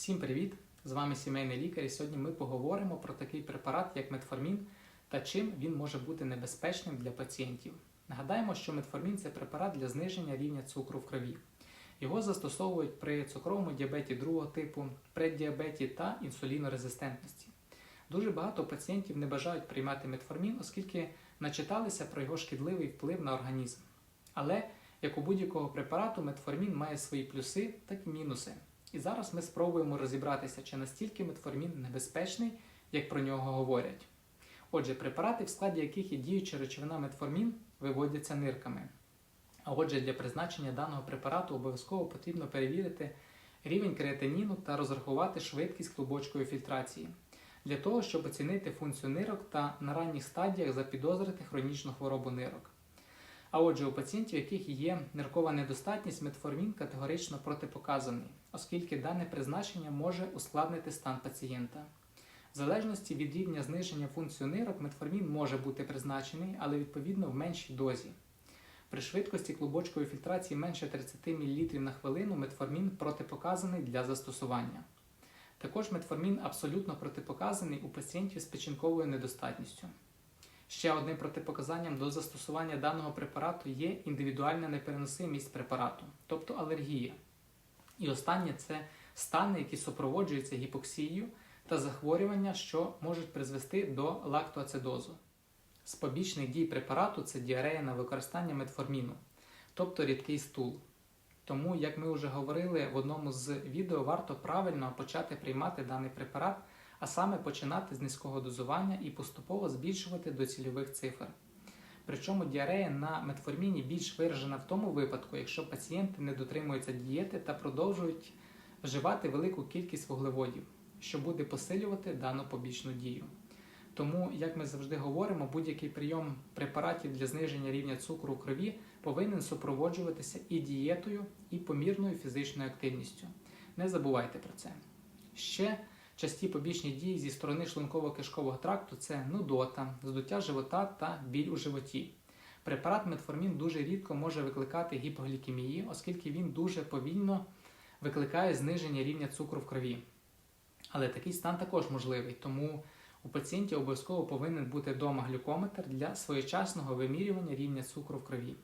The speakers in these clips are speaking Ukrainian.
Всім привіт! З вами сімейний лікар. І сьогодні ми поговоримо про такий препарат, як метформін, та чим він може бути небезпечним для пацієнтів. Нагадаємо, що метформін це препарат для зниження рівня цукру в крові. Його застосовують при цукровому діабеті другого типу, преддіабеті та інсулінорезистентності. Дуже багато пацієнтів не бажають приймати метформін, оскільки начиталися про його шкідливий вплив на організм. Але, як у будь-якого препарату, метформін має свої плюси, так і мінуси. І зараз ми спробуємо розібратися, чи настільки метформін небезпечний, як про нього говорять. Отже, препарати, в складі яких є діюча речовина метформін, виводяться нирками. А отже, для призначення даного препарату обов'язково потрібно перевірити рівень креатиніну та розрахувати швидкість клубочкової фільтрації для того, щоб оцінити функцію нирок та на ранніх стадіях запідозрити хронічну хворобу нирок. А отже, у пацієнтів, яких є ниркова недостатність, метформін категорично протипоказаний, оскільки дане призначення може ускладнити стан пацієнта. В залежності від рівня зниження функції нирок, метформін може бути призначений, але відповідно в меншій дозі. При швидкості клубочкової фільтрації менше 30 мл на хвилину метформін протипоказаний для застосування. Також метформін абсолютно протипоказаний у пацієнтів з печінковою недостатністю. Ще одним протипоказанням до застосування даного препарату є індивідуальна непереносимість препарату, тобто алергія. І останнє це стани, які супроводжуються гіпоксією та захворювання, що можуть призвести до лактоацидозу. З побічних дій препарату це діарея на використання метформіну, тобто рідкий стул. Тому, як ми вже говорили в одному з відео, варто правильно почати приймати даний препарат, а саме починати з низького дозування і поступово збільшувати до цільових цифр. Причому діарея на метформіні більш виражена в тому випадку, якщо пацієнти не дотримуються дієти та продовжують вживати велику кількість вуглеводів, що буде посилювати дану побічну дію. Тому, як ми завжди говоримо, будь-який прийом препаратів для зниження рівня цукру у крові повинен супроводжуватися і дієтою, і помірною фізичною активністю. Не забувайте про це. Ще часті побічні дії зі сторони шлунково-кишкового тракту це нудота, здуття живота та біль у животі. Препарат метформін дуже рідко може викликати гіпоглікемії, оскільки він дуже повільно викликає зниження рівня цукру в крові. Але такий стан також можливий, тому у пацієнті обов'язково повинен бути вдома глюкометр для своєчасного вимірювання рівня цукру в крові.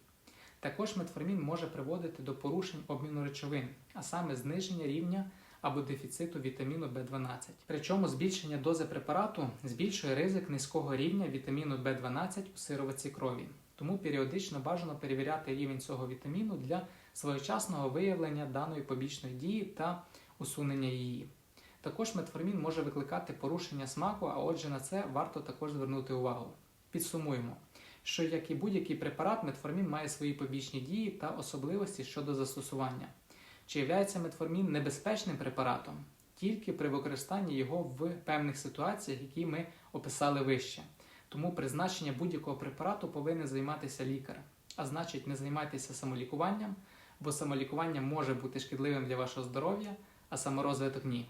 Також метформін може приводити до порушень обміну речовин, а саме зниження рівня або дефіциту вітаміну В12. Причому збільшення дози препарату збільшує ризик низького рівня вітаміну В12 у сироватці крові. Тому періодично бажано перевіряти рівень цього вітаміну для своєчасного виявлення даної побічної дії та усунення її. Також метформін може викликати порушення смаку, а отже на це варто також звернути увагу. Підсумуємо, що як і будь-який препарат, метформін має свої побічні дії та особливості щодо застосування. Чи є метформін небезпечним препаратом тільки при використанні його в певних ситуаціях, які ми описали вище. Тому призначення будь-якого препарату повинен займатися лікар, а значить, не займайтеся самолікуванням, бо самолікування може бути шкідливим для вашого здоров'я, а саморозвиток ні.